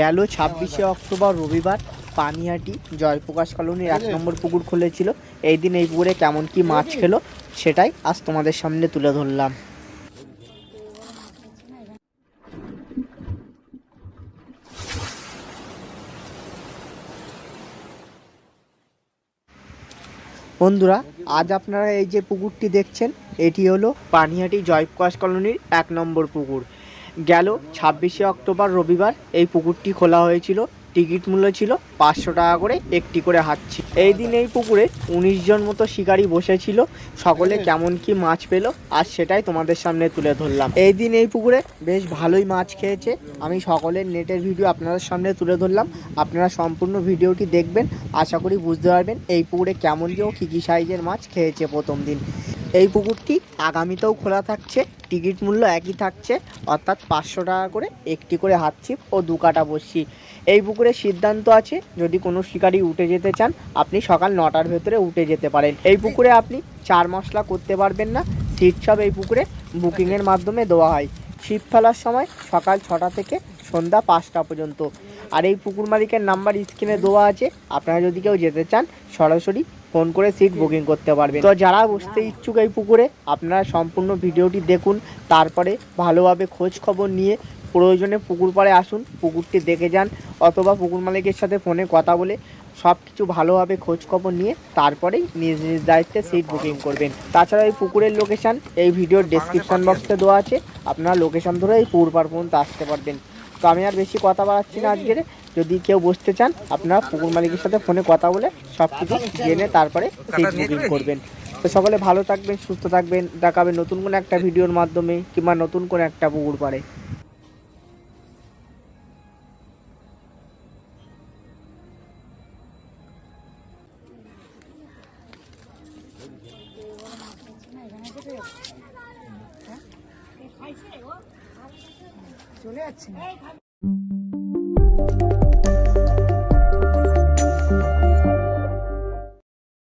গেল ছাব্বিশে অক্টোবর, রবিবার পানিহাটি জয়প্রকাশ কলোনির এক নম্বর পুকুর খুলেছিল। এই দিন এই পুকুরে কেমন কি মাছ খেলো সেটাই আজ তোমাদের সামনে তুলে ধরলাম। বন্ধুরা, আজ আপনারা এই যে পুকুরটি দেখছেন, এটি হলো পানিহাটি জয়প্রকাশ কলোনির এক নম্বর পুকুর। গেল ছাব্বিশে অক্টোবর রবিবার। এই পুকুরটি খোলা হয়েছিল। টিকিট মূল্য ছিল পাঁচশো টাকা করে একটি করে হাঁটছি। এই দিন এই পুকুরে উনিশ জন মতো শিকারী বসেছিল। সকলে কেমন কি মাছ পেল আর সেটাই তোমাদের সামনে তুলে ধরলাম। এই দিন এই পুকুরে বেশ ভালোই মাছ খেয়েছে। আমি সকলের নেটের ভিডিও আপনাদের সামনে তুলে ধরলাম। আপনারা সম্পূর্ণ ভিডিওটি দেখবেন। আশা করি বুঝতে পারবেন এই পুকুরে কেমন কেউ কী কী সাইজের মাছ খেয়েছে প্রথম দিন। এই পুকুরটি আগামীতেও খোলা থাকছে। টিকিট মূল্য একই থাকছে, অর্থাৎ পাঁচশো টাকা করে একটি করে হাত ছিপ ও দু কাটা বসি এই পুকুরে সিদ্ধান্ত আছে, যদি কোনো শিকারি উঠে যেতে চান, আপনি সকাল নটার ভেতরে উঠে যেতে পারেন। এই পুকুরে আপনি চার মশলা করতে পারবেন না, সিট সব এই পুকুরে বুকিংয়ের মাধ্যমে দেওয়া হয়। ছিপ ফেলার সময় সকাল ছটা থেকে সন্ধ্যা পাঁচটা পর্যন্ত। আর এই পুকুর মালিকের নাম্বার স্ক্রিনে দেওয়া আছে, আপনারা যদি কেউ যেতে চান, সরাসরি ফোন করে সিট বুকিং করতে পারবেন। তো যারা বসতে ইচ্ছুক এই পুকুরে আপনারা সম্পূর্ণ ভিডিওটি দেখুন তারপরে ভালোভাবে খোঁজ খবর নিয়ে প্রয়োজনে পুকুর পাড়ে আসুন পুকুরটি দেখে যান অথবা পুকুর মালিকের সাথে ফোনে কথা বলে সব কিছু ভালোভাবে খোঁজ খবর নিয়ে তারপরেই নিজ নিজ দায়িত্বে সিট বুকিং করবেন। তাছাড়া এই পুকুরের লোকেশান এই ভিডিওর ডেসক্রিপশন বক্সে দেওয়া আছে আপনারা লোকেশান ধরে এই পুকুর পাড় পর্যন্ত আসতে পারবেন। তো আমি আর বেশি কথা বাড়াচ্ছি না আজকে। যদি কেউ বসতে চান আপনারা পুকুর মালিকের সাথে ফোনে কথা বলে সব কিছু জেনে তারপরে সিট বুকিং করবেন। তো সকলে ভালো থাকবেন সুস্থ থাকবেন। দেখাবেন নতুন কোনো একটা ভিডিওর মাধ্যমে কিংবা নতুন কোনো একটা পুকুর পাড়ে। চলে যাচ্ছে